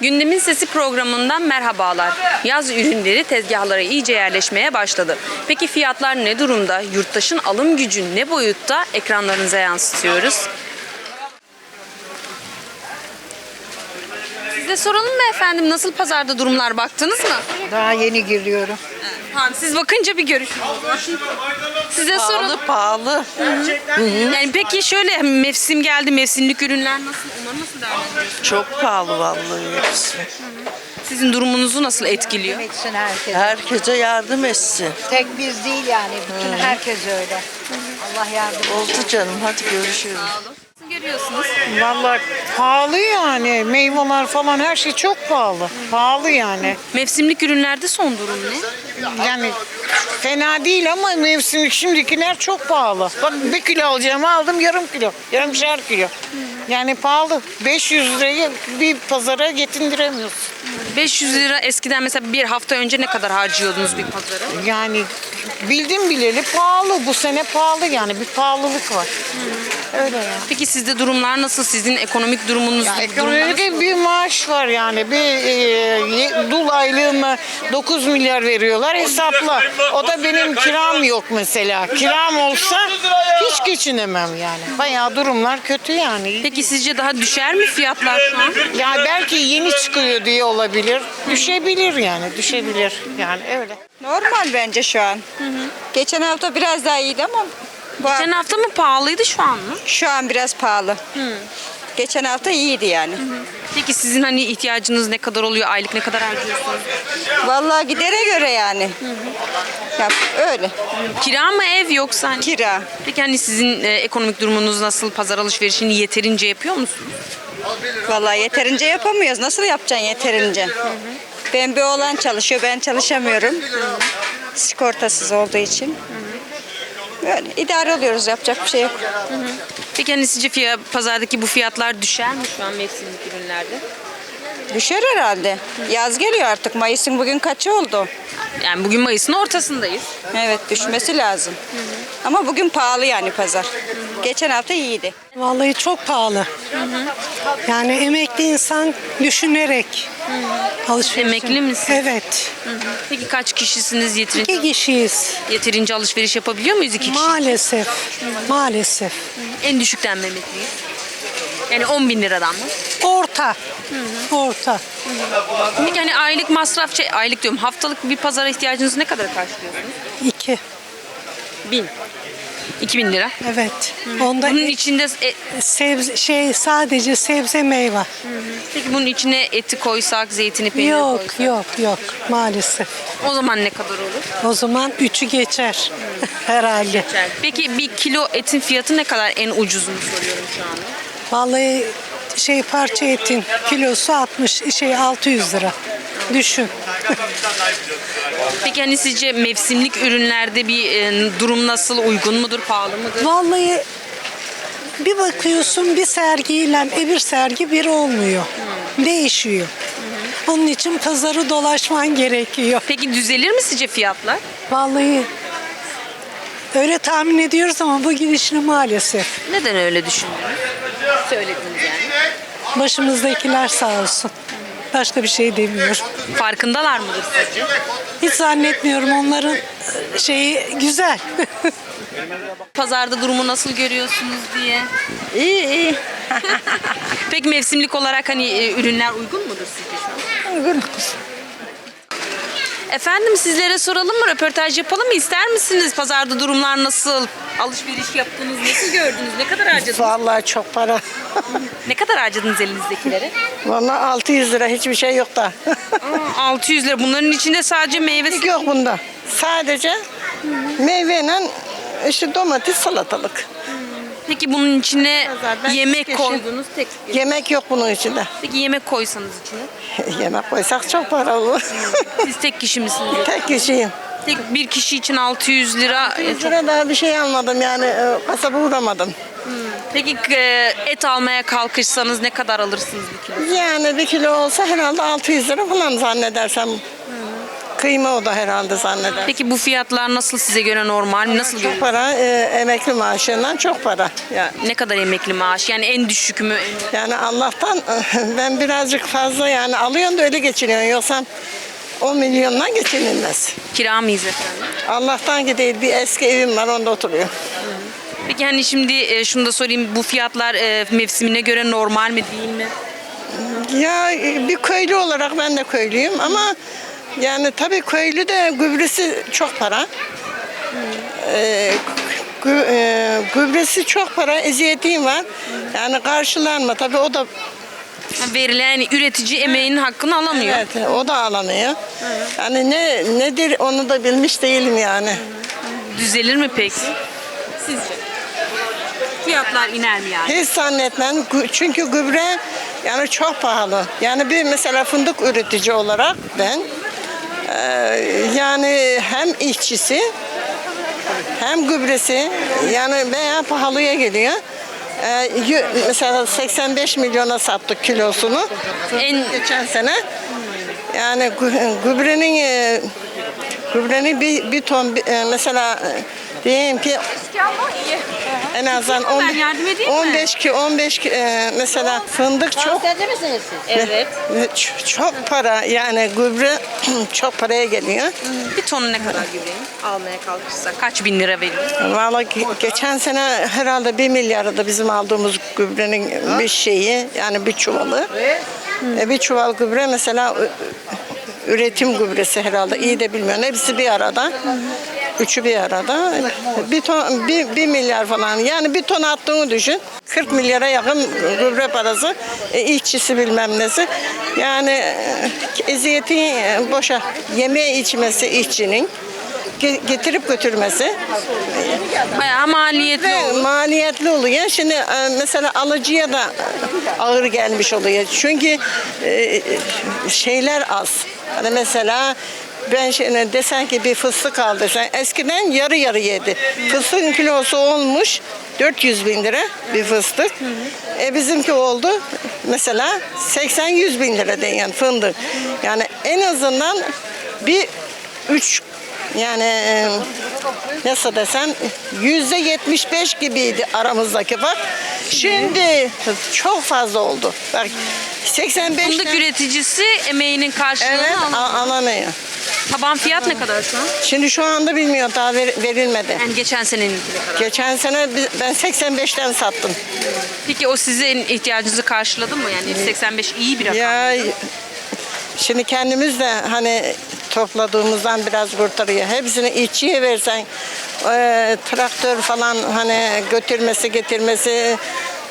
Gündemin Sesi programından merhabalar. Yaz ürünleri tezgahlara iyice yerleşmeye başladı. Peki fiyatlar ne durumda? Yurttaşın alım gücü ne boyutta? Ekranlarınıza yansıtıyoruz. Size soralım mı efendim nasıl pazarda durumlar baktınız mı? Daha yeni giriyorum. Tamam siz bakınca bir görüşün. Size soralım. pahalı. Yani peki şöyle mevsim geldi mevsimlik ürünler nasıl? Onları nasıl değerlendiriyorsunuz? Çok pahalı vallahi hepsi. Sizin durumunuzu nasıl etkiliyor? etsin herkes. Herkese yardım etsin. Tek biz değil yani. Bütün herkes öyle. Allah yardım etsin. Oldu canım hadi görüşürüz. Nasıl görüyorsunuz? Vallahi pahalı yani. Meyveler falan her şey çok pahalı. Pahalı yani. Mevsimlik ürünlerde son durum ne? Yani fena değil ama mevsimlik şimdikiler çok pahalı. Bak bir kilo alacağımı aldım yarım kilo. Yarımşar kilo. Yani pahalı. 500 lirayı bir pazara getiremiyorsun. 500 lira eskiden mesela bir hafta önce ne kadar harcıyordunuz bir pazara? Yani bildim bileli pahalı. Bu sene pahalı yani bir pahalılık var. Öyle yani. Peki sizde durumlar nasıl? Sizin ekonomik durumunuz Ya durumlar nasıl? bir maaş var yani. Bir e, dul aylığına 9 milyar veriyorlar hesapla. O da benim kiram yok mesela. Kiram olsa hiç geçinemem yani. Bayağı durumlar kötü yani. Peki sizce daha düşer mi fiyatlar şu an? Ya belki yeni çıkıyor diye olabilir. Düşebilir yani düşebilir yani öyle. Normal bence şu an. Geçen hafta biraz daha iyiydi ama bu Geçen hafta mı pahalıydı şu an mı? şu an biraz pahalı. Geçen hafta iyiydi yani. Peki sizin hani ihtiyacınız ne kadar oluyor? Aylık ne kadar harcıyorsunuz? Vallahi gidere göre yani. Ya öyle. Kira mı ev yoksa hani? Kira. Peki hani sizin e, ekonomik durumunuz nasıl? Pazar alışverişini yeterince yapıyor musunuz? Vallahi yeterince yapamıyoruz. Nasıl yapacaksın yeterince? Ben bir oğlan çalışıyor, ben çalışamıyorum. Sigortasız olduğu için. Böyle idare oluyoruz, yapacak bir şey yok. Peki hani sizce fiyat, pazardaki bu fiyatlar düşer mi şu an mevsimlik ürünlerde? Düşer herhalde. Yaz geliyor artık. Mayıs'ın bugün kaçı oldu? Yani bugün Mayıs'ın ortasındayız. Evet düşmesi lazım. Ama bugün pahalı yani pazar. Geçen hafta iyiydi. Vallahi çok pahalı. Yani emekli insan düşünerek alışveriş. Emekli misin? Evet. Peki kaç kişisiniz? Yeterince, İki kişiyiz. yeterince alışveriş yapabiliyor muyuz iki kişi? Maalesef. Maalesef. En düşükten mi emekliyiz? Yani 10 bin liradan mı? Orta. Orta. Peki hani aylık masraf, şey, aylık diyorum haftalık bir pazara ihtiyacınızı ne kadar karşılıyorsunuz? İki. Bin. 2000 lira. Evet. Onda Bunun içinde e, sebze, şey sadece sebze meyve. peki bunun içine eti koysak, zeytini, peyniri Yok koysak yok yok maalesef. o zaman ne kadar olur? O zaman üçü geçer herhalde. Peki bir kilo etin fiyatı ne kadar en ucuzunu soruyorum şu anda. Vallahi şey parça etin kilosu 60 şey 600 lira. Düşün. Peki hani sizce mevsimlik ürünlerde bir e, durum nasıl? Uygun mudur, pahalı mıdır? Vallahi bir bakıyorsun bir sergiyle öbür sergi bir olmuyor. Değişiyor. Onun için pazarı dolaşman gerekiyor. Peki düzelir mi sizce fiyatlar? Vallahi öyle tahmin ediyoruz ama bu gidişini maalesef. Neden öyle düşündünüz? Söylediniz yani. Başımızdakiler sağ olsun. Başka bir şey demiyorum. Farkındalar mıdır sizce? Hiç zannetmiyorum onların şeyi güzel. Pazarda durumu nasıl görüyorsunuz diye. İyi iyi. Peki mevsimlik olarak hani e, ürünler uygun mudur sizce şu an? Uygun. Efendim sizlere soralım mı? Röportaj yapalım mı? İster misiniz? Pazarda durumlar nasıl? Alışveriş yaptınız, nasıl gördünüz? Ne kadar harcadınız? Vallahi çok para. Ne kadar harcadınız elinizdekilere? Vallahi 600 lira hiçbir şey yok da. Aa, 600 lira. Bunların içinde sadece meyve... Yok bunda. Sadece meyveyle işte domates salatalık. Peki bunun içine yemek koydunuz tek. Yemek yok bunun içinde. Peki yemek koysanız içine? Yemek koysak çok para olur. Siz tek kişi misiniz? Tek kişiyim. Tek bir kişi için 600 lira. e, 100 çok- daha bir şey almadım yani e, kasaba uğramadım. Peki e, et almaya kalkışsanız ne kadar alırsınız bir kilo? Yani bir kilo olsa herhalde 600 lira falan zannedersem. Kıyma o da herhalde zanneder. Peki bu fiyatlar nasıl size göre normal mi? Nasıl Çok görüyorsunuz? para e, emekli maaşından çok para. Yani, Ne kadar emekli maaş? Yani en düşük mü? yani Allah'tan ben birazcık fazla yani alıyorum da öyle geçiniyorum. Yoksa 10 milyondan geçinilmez. Kira mıyız efendim? Allah'tan ki değil bir eski evim var onda oturuyor. Peki hani şimdi e, şunu da sorayım. Bu fiyatlar e, mevsimine göre normal mi değil mi? Ya e, bir köylü olarak ben de köylüyüm ama yani tabii köylü de gübresi çok para. Ee, gü- e, gübresi çok para, eziyetiyim var. Yani karşılanma tabii o da Ha, Verilen yani üretici emeğinin hakkını alamıyor. evet, o da alamıyor. Yani ne nedir onu da bilmiş değilim yani. Düzelir mi peki? Sizce? Fiyatlar iner mi yani? Hiç zannetmem Gü- çünkü gübre yani çok pahalı. Yani bir mesela fındık üretici olarak ben yani hem işçisi hem gübresi yani bayağı pahalıya geliyor. E, yü- mesela 85 milyona sattık kilosunu En geçen sene. Yani gü- gübrenin e, gübrenin bir, bir ton bir- e, mesela e, diyeyim ki en azından on- Ben yardım edeyim mi? 15 ki 15 ki, e, mesela fındık çok evet. ç- çok para yani gübre çok paraya geliyor. Bir tonu ne kadar gübreyi almaya kalkırsak kaç bin lira veriyor? Vallahi ge- geçen sene herhalde 1 milyarı da bizim aldığımız gübrenin bir şeyi yani bir çuvalı. E, bir çuval gübre mesela ü- üretim gübresi herhalde iyi de bilmiyorum. Hepsi bir arada. Üçü bir arada. Bir ton, bir, bir milyar falan. Yani bir ton attığını düşün. 40 milyara yakın gübre parası. E, işçisi bilmem nesi. Yani e, eziyeti e, boşa. Yemeğe içmesi işçinin. ge- Getirip götürmesi. Bayağı maliyetli Ve olur. maliyetli oluyor. Şimdi e, mesela alıcıya da ağır gelmiş oluyor. Çünkü şeyler az. Hani mesela ben şimdi desen ki bir fıstık al desen eskiden yarı yarı yedi. Fıstığın kilosu olmuş 400 bin lira bir fıstık. E bizimki oldu mesela 80-100 bin lira yani fındık. Yani en azından bir üç yani nasıl desem yüzde yetmiş beş gibiydi aramızdaki bak. Şimdi çok fazla oldu. Bak 85 Fındık üreticisi emeğinin karşılığını Evet alamıyor. Taban fiyat ne kadar şu an? Şimdi şu anda bilmiyor daha ver- verilmedi. Yani geçen senenin ne kadar? Geçen sene biz- ben 85'ten sattım. Peki o sizin ihtiyacınızı karşıladı mı? Yani 85 iyi bir rakam. Ya şimdi kendimiz de hani topladığımızdan biraz kurtarıyor. Hepsini işçiye versen e, traktör falan hani götürmesi getirmesi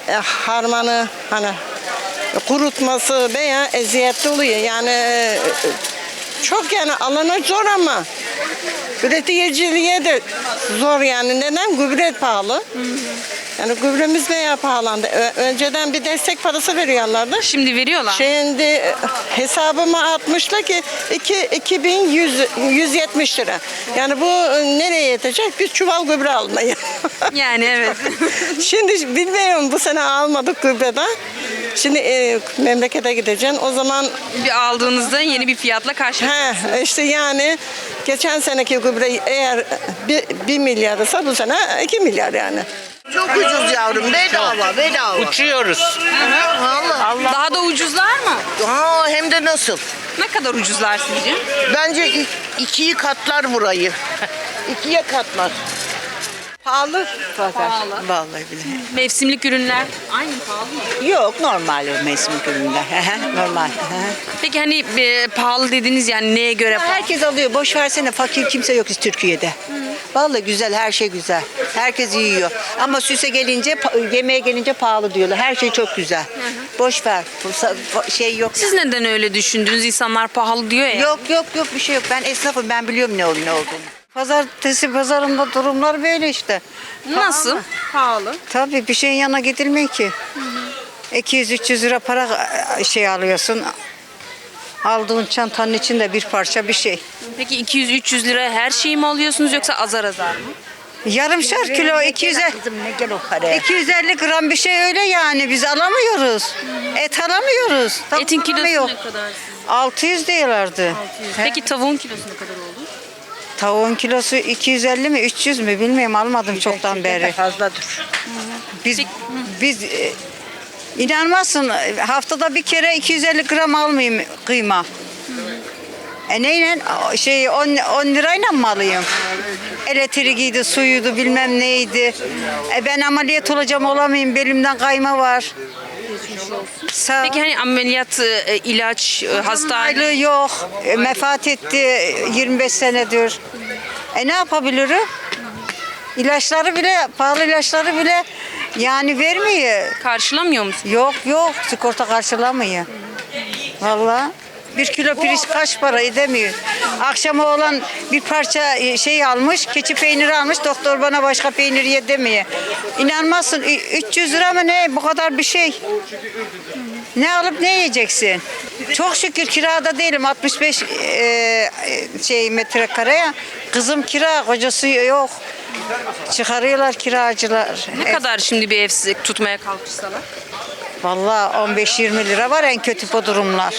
e, harmanı hani kurutması veya eziyetli oluyor. Yani e, çok yani alana zor ama üreticiliğe de zor yani. Neden? Gübre pahalı. Yani gübremiz veya pahalandı. Ö- Önceden bir destek parası veriyorlardı. Şimdi veriyorlar. Şimdi e, hesabıma atmışlar ki iki, 2100 170 lira. Yani bu e, nereye yetecek? Bir çuval gübre almayı. Yani evet. Şimdi bilmiyorum bu sene almadık gübreden. Şimdi e, memlekete gideceksin. O zaman bir aldığınızda yeni bir fiyatla karşı. he, işte yani geçen seneki gübre eğer bir, bir milyar ise bu sene iki milyar yani. Çok ucuz yavrum. Bedava, bedava. Uçuyoruz. Vallahi. Daha da ucuzlar mı? Aa, hem de nasıl? Ne kadar ucuzlar sizce? Bence i- ikiyi katlar burayı. İkiye katlar. Pahalı. Pahalı. Vallahi billahi. Mevsimlik ürünler aynı pahalı mı? Yok normal o mevsim ürünler. normal. Peki hani e, pahalı dediniz yani neye göre pahalı? Herkes alıyor. Boş versene fakir kimse yok Türkiye'de. Vallahi güzel her şey güzel. Herkes yiyor. Ama süse gelince pa- yemeğe gelince pahalı diyorlar. Her şey çok güzel. Boş ver. Fa- Şey yok. Siz neden öyle düşündünüz? İnsanlar pahalı diyor ya. Yok yok yok bir şey yok. Ben esnafım. Ben biliyorum ne, ol- ne olduğunu. Pazartesi pazarında durumlar böyle işte. Nasıl? Pahalı. Tabii bir şeyin yanına gidilmiyor ki. 200-300 lira para e, şey alıyorsun. Aldığın çantanın içinde bir parça bir şey. Peki 200-300 lira her şeyi mi alıyorsunuz yoksa azar azar mı? Yarımşar kilo 200 250 gram bir şey öyle yani biz alamıyoruz. Et alamıyoruz. Tavuk Etin kilosu alamıyor. ne kadar? 600 diyorlardı. Peki tavuğun kilosu ne kadar oldu? Tavuğun kilosu 250 mi 300 mü bilmiyorum almadım çoktan beri. Fazladır. Biz biz e, inanmazsın haftada bir kere 250 gram almayayım kıyma. E neyle şey 10, 10 lirayla mı alayım? Elektriğiydi, suyuydu, bilmem neydi. E ben ameliyat olacağım olamayayım, belimden kayma var. Sağ Peki hani ameliyat, e, ilaç, e, hastane... Aylığı yok. E, Mefat etti 25 senedir. E ne yapabilirim? İlaçları bile, pahalı ilaçları bile yani vermiyor. Karşılamıyor musun? Yok yok sigorta karşılamıyor. Vallahi bir kilo pirinç kaç para edemiyor. Akşama olan bir parça e, şey almış, keçi peyniri almış. Doktor bana başka peynir ye demiyor. İnanmazsın ü- 300 lira mı ne bu kadar bir şey. Ne alıp ne yiyeceksin? Çok şükür kirada değilim 65 e, e, şey metrekareye. Kızım kira, kocası yok. Çıkarıyorlar kiracılar. Ne kadar şimdi bir ev tutmaya kalkışsalar? Vallahi 15-20 lira var en kötü bu durumlar.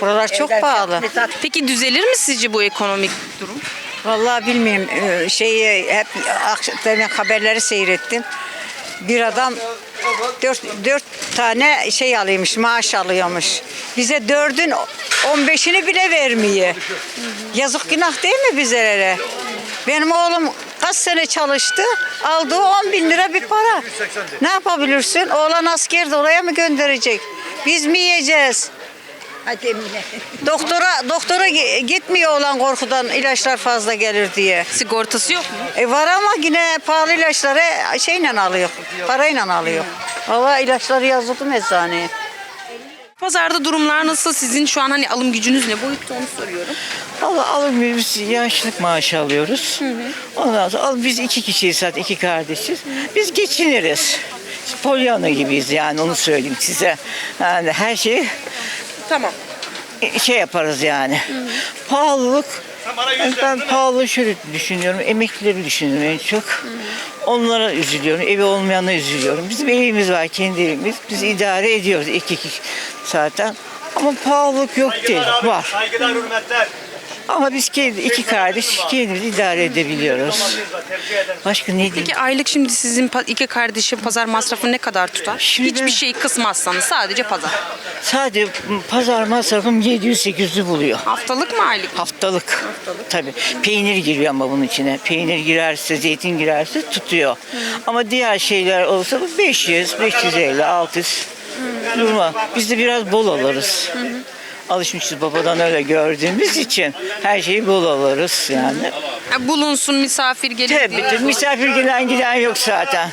Buralar çok pahalı. Peki düzelir mi sizce bu ekonomik durum? Vallahi bilmiyorum Ee, şeyi hep akşam haberleri seyrettim. Bir adam dört, dört tane şey alıyormuş, maaş alıyormuş. Bize dördün 15'ini bile vermiyor. Yazık günah değil mi bizlere? Benim oğlum kaç sene çalıştı, aldığı 10 bin lira bir para. Ne yapabilirsin? Oğlan askerde oraya mı gönderecek? Biz mi yiyeceğiz? Hadi Emine. Doktora doktora gi- gitmiyor olan korkudan ilaçlar fazla gelir diye. Sigortası yok mu? E var ama yine pahalı ilaçları şeyle alıyor. Parayla alıyor. Valla ilaçları yazdım eczaneye. Pazarda durumlar nasıl? Sizin şu an hani alım gücünüz ne boyutta onu soruyorum. Allah alır biz yaşlık maaşı alıyoruz. Ondan sonra al- biz iki kişiyiz zaten iki kardeşiz. Biz geçiniriz. Pollyanna gibiyiz yani onu söyleyeyim size. Yani her şeyi Tamam. şey yaparız yani. Pahalılık ben pahalı şöyle düşünüyorum. Emeklileri düşünüyorum en çok. Onlara üzülüyorum. Evi olmayana üzülüyorum. Bizim evimiz var kendi evimiz. Biz idare ediyoruz iki kişi zaten. Ama pahalılık yok değil. Var. Saygılar, hürmetler. Ama biz kendi iki kardeş kendimizi idare edebiliyoruz. Başka ne diyeyim? Peki aylık şimdi sizin iki kardeşin pazar masrafı ne kadar tutar? Şimdi Hiçbir şey kısmazsanız sadece pazar. Sadece pazar masrafım 700-800'ü buluyor. Haftalık mı aylık? Haftalık. Tabii. Peynir giriyor ama bunun içine. Peynir girerse, zeytin girerse tutuyor. Ama diğer şeyler olsa bu 500, 550, 600 durma. Biz de biraz bol alırız. Alışmışız babadan öyle gördüğümüz için her şeyi bol alırız yani. Bulunsun misafir gelir Tabii diye. tabii. misafir gelen giden yok zaten.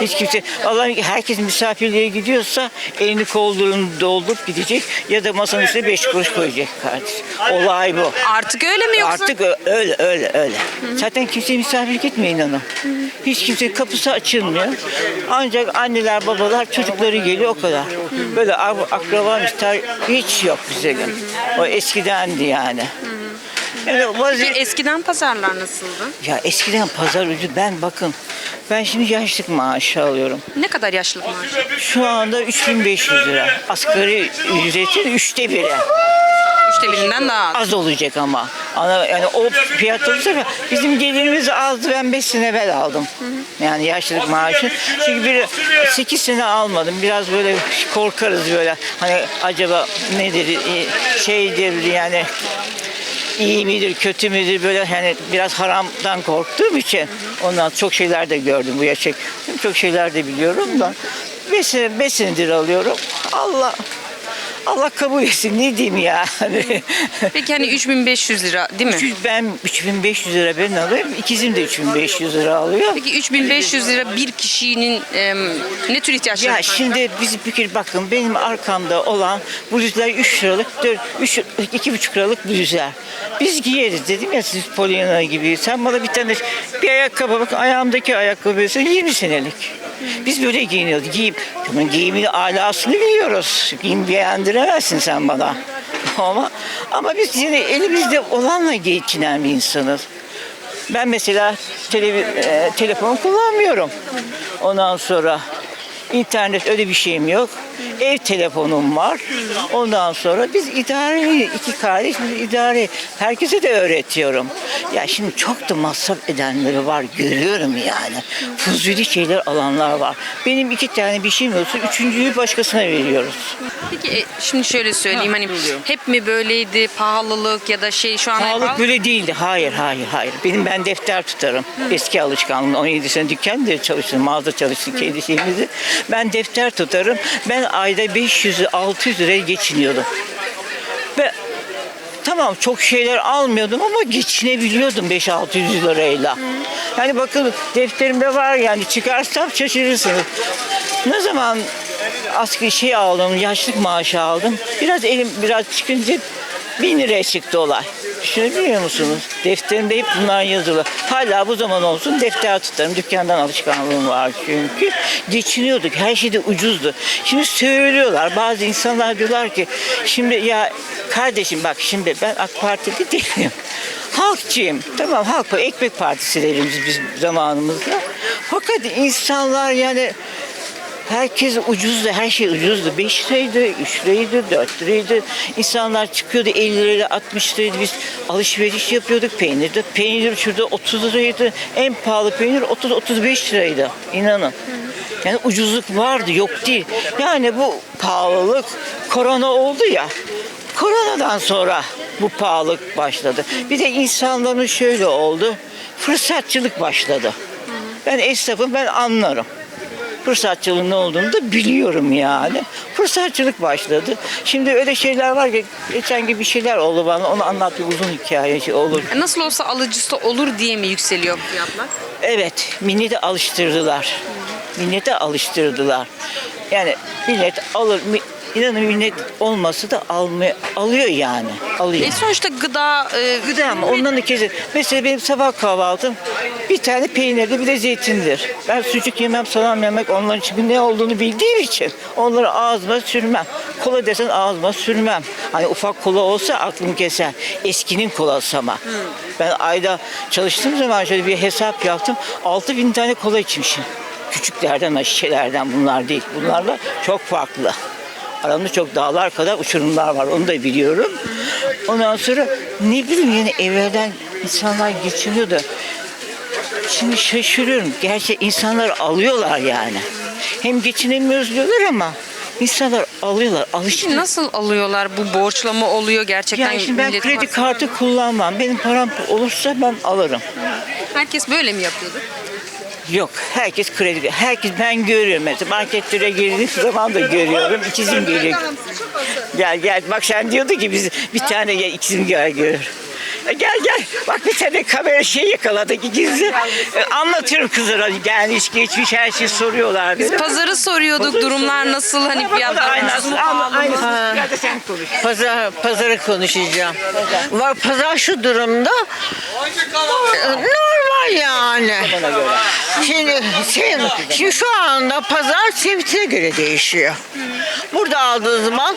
Hiç kimse. Allah herkes misafirliğe gidiyorsa elini kollarını doldurup gidecek ya da masanın üstüne beş kuruş koyacak kardeş. Olay bu. Artık öyle mi yoksa? Artık ö- öyle öyle öyle. Zaten kimse misafir gitmeyin hanım. Hiç kimse kapısı açılmıyor. Ancak anneler babalar çocukları geliyor o kadar. Böyle ab- akraba hiç yok bize. O eskidendi yani. Peki eskiden pazarlar nasıldı? ya eskiden pazar ucu ben bakın ben şimdi yaşlık maaşı alıyorum. Ne kadar yaşlılık maaşı? Şu anda 3500 lira. Asgari ücretin üçte biri. Üçte birinden daha az. Az olacak ama. Ana, yani o fiyat olursa bizim gelirimiz azdı. Ben 5 sene evvel aldım. Yani yaşlılık maaşı. Çünkü bir 8 sene almadım. Biraz böyle korkarız böyle. Hani acaba nedir e, şeydir yani iyi midir, kötü müdür böyle hani biraz haramdan korktuğum için ondan çok şeyler de gördüm bu yaşa. Çok şeyler de biliyorum da. Beş senedir alıyorum. Allah Allah kabul etsin ne diyeyim yani. Peki hani 3500 lira değil mi? ben 3500 lira ben alıyorum. İkizim de 3500 lira alıyor. Peki 3500 lira bir kişinin em, ne tür ihtiyaçları Ya var? şimdi biz bir kere bakın benim arkamda olan bluzlar 3 liralık, 4, 3, 2,5 liralık bluzlar. Biz giyeriz dedim ya siz Polyana gibi. Sen bana bir tane bir ayakkabı bak ayağımdaki ayakkabı mesela 20 senelik. Biz böyle giyiniyoruz. Giyim, tamam giyimin alasını biliyoruz. Giyim beğendiremezsin sen bana. Ama ama biz yine elimizde olanla geçinen bir insanız. Ben mesela televi- e, telefon kullanmıyorum. Ondan sonra internet öyle bir şeyim yok. Ev telefonum var. Ondan sonra biz idare iki kardeş biz idare herkese de öğretiyorum. Ya şimdi çok da masraf edenleri var görüyorum yani. Fuzuli şeyler alanlar var. Benim iki tane bir şeyim olsa üçüncüyü başkasına veriyoruz. Peki e, şimdi şöyle söyleyeyim hani hep mi böyleydi pahalılık ya da şey şu an Sağlık böyle değildi. Hayır, hayır, hayır. Benim ben defter tutarım. Eski alışkanlığım. 17 sene dükkanda çalıştım, mağaza çalıştım kendi şeyimizi. Ben defter tutarım. Ben ayda 500 600 liraya geçiniyordum. Tamam çok şeyler almıyordum ama geçinebiliyordum 5-600 lirayla. Yani bakın defterimde var yani çıkarsam şaşırırsınız. Ne zaman asgari şey aldım, yaşlık maaşı aldım. Biraz elim biraz çıkınca bin liraya çıktı olay. Düşünebiliyor musunuz? Defterimde hep bunlar yazılı. Hala bu zaman olsun defter tutarım. Dükkandan alışkanlığım var çünkü. Geçiniyorduk. Her şey de ucuzdu. Şimdi söylüyorlar. Bazı insanlar diyorlar ki şimdi ya kardeşim bak şimdi ben AK Partili değilim. Halkçıyım. Tamam Halk Ekmek Partisi derimiz biz zamanımızda. Fakat insanlar yani Herkes ucuzdu, her şey ucuzdu. 5 liraydı, 3 liraydı, 4 liraydı. İnsanlar çıkıyordu 50 lirayla 60 liraydı. Biz alışveriş yapıyorduk peynirde. Peynir şurada 30 liraydı. En pahalı peynir 30-35 liraydı. İnanın. Yani ucuzluk vardı, yok değil. Yani bu pahalılık korona oldu ya. Koronadan sonra bu pahalılık başladı. Bir de insanların şöyle oldu. Fırsatçılık başladı. Ben esnafım, ben anlarım fırsatçılığın ne olduğunu da biliyorum yani. Fırsatçılık başladı. Şimdi öyle şeyler var ki geçen gibi bir şeyler oldu bana onu anlatıyor uzun hikaye şey olur. E, nasıl olsa alıcısı olur diye mi yükseliyor fiyatlar? Evet milleti alıştırdılar. Millete alıştırdılar. Yani millet alır İnanın millet olması da almaya, alıyor yani. Alıyor. E, sonuçta gıda e, Gıda mı? Ondan da kesin. Mesela benim sabah kahvaltım bir tane peynirli bir de zeytindir. Ben sucuk yemem, salam yemek onların için ne olduğunu bildiğim için onları ağzıma sürmem. Kola desen ağzıma sürmem. Hani ufak kola olsa aklım keser. Eskinin kolası ama. Ben ayda çalıştığım zaman şöyle bir hesap yaptım. 6000 bin tane kola içmişim. Küçüklerden, şişelerden bunlar değil. Bunlarla çok farklı. Aramda çok dağlar kadar uçurumlar var onu da biliyorum. Ondan sonra ne bileyim yani evvelden insanlar geçiniyor da şimdi şaşırıyorum. Gerçi insanlar alıyorlar yani. Hem geçinemiyoruz diyorlar ama insanlar alıyorlar. Alıştı. nasıl alıyorlar? Bu borçla mı oluyor gerçekten? Yani şimdi ben millet kredi kartı kullanmam. Benim param olursa ben alırım. Herkes böyle mi yapıyordu? Yok herkes kredi. Herkes ben görüyorum mesela marketlere girdiğim zaman da görüyorum. İkizim geliyor. Gel gel bak sen diyordu ki biz bir tane gel ikizim gel görür. E, Gel gel. Bak bir tane kamera şey yakaladık ikizi. E, Anlatıyorum kızlara. Gelmiş geçmiş her şeyi soruyorlar. Biz pazarı soruyorduk. Durumlar nasıl? Hani fiyatlar Aynı, ucuz mu, aynı, pahalı mı? Gel de sen konuş. Pazar, pazarı konuşacağım. Var pazar şu durumda. Normal yani. Şimdi, şey, şimdi şu anda pazar semtine göre değişiyor. Burada aldığınız zaman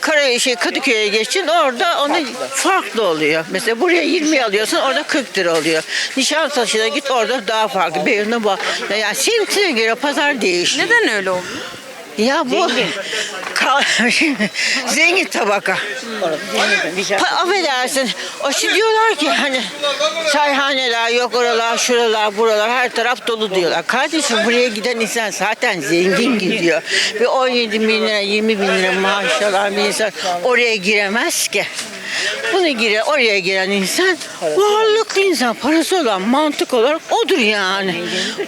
Kara, şey, Kadıköy'e geçin orada onu farklı oluyor. Mesela buraya 20 alıyorsun orada 40 lira oluyor. Nişantaşı'na git orada daha farklı. Beyoğlu'na bu. Yani semtine göre pazar değişiyor. Neden öyle oldu? Ya bu zengin tabaka. Pa- affedersin. O şey diyorlar ki hani çayhaneler yok oralar şuralar buralar her taraf dolu diyorlar. Kardeşim buraya giden insan zaten zengin gidiyor. Ve 17 bin lira 20 bin lira maaş alan bir insan oraya giremez ki. Bunu gire, oraya giren insan varlıklı insan, parası olan, mantık olarak odur yani.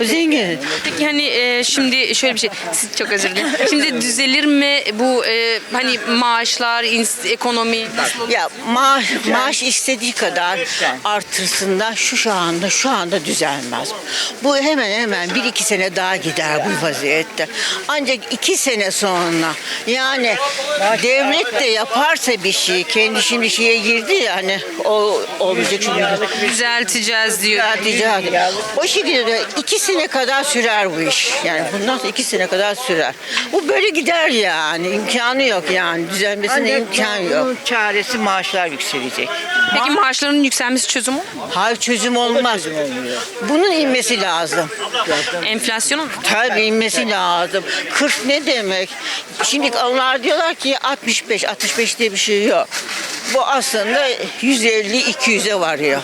Zengin. Peki hani e, şimdi şöyle bir şey, siz çok özür dilerim. Şimdi düzelir mi bu e, hani maaşlar, ins- ekonomi nasıl olur? Ya maaş, maaş istediği kadar artırsın da şu şu anda şu anda düzelmez. Bu hemen hemen bir iki sene daha gider bu vaziyette. Ancak iki sene sonra yani devlet de yaparsa bir şey kendi şimdi şey ikiye girdi ya hani o olmayacak şimdi. Düzelteceğiz diyor. Ticaret. O şekilde iki sene kadar sürer bu iş. Yani bundan sonra iki sene kadar sürer. Bu böyle gider yani. imkanı yok yani. Düzelmesine imkan yok. bunun çaresi maaşlar yükselecek. Peki maaşların yükselmesi çözüm olur mu? Hayır çözüm olmaz. Bunun inmesi lazım. Enflasyonun mu? Tabii inmesi lazım. 40 ne demek? Şimdi onlar diyorlar ki 65, 65 diye bir şey yok. Bu aslında 150 200'e varıyor.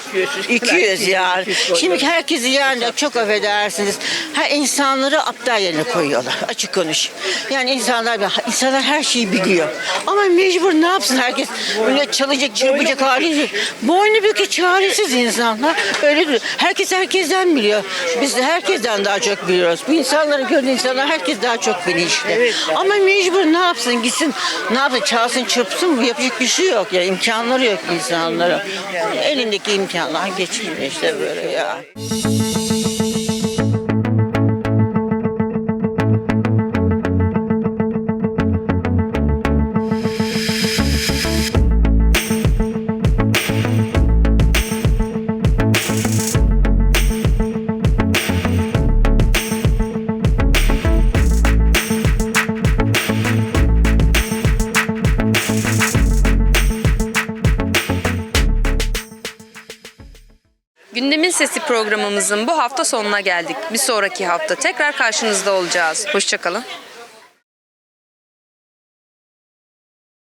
200 yani. Şimdi herkesi yani çok affedersiniz. Ha insanları aptal yerine koyuyorlar. Açık konuş. Yani insanlar insanlar her şeyi biliyor. Ama mecbur ne yapsın herkes öyle çalacak çırpacak hali yok. Boynu bükük çaresiz insanlar. Öyle diyor. Herkes herkesten biliyor. Biz de herkesten daha çok biliyoruz. Bu insanları gören insanlar herkes daha çok bilinçli. Ama mecbur ne yapsın gitsin ne yapsın çalsın çırpsın yapacak bir şey yok ya imkanları yok insanların. Elindeki imkanlar geçmiyor işte böyle ya. Programımızın bu hafta sonuna geldik. Bir sonraki hafta tekrar karşınızda olacağız. Hoşçakalın.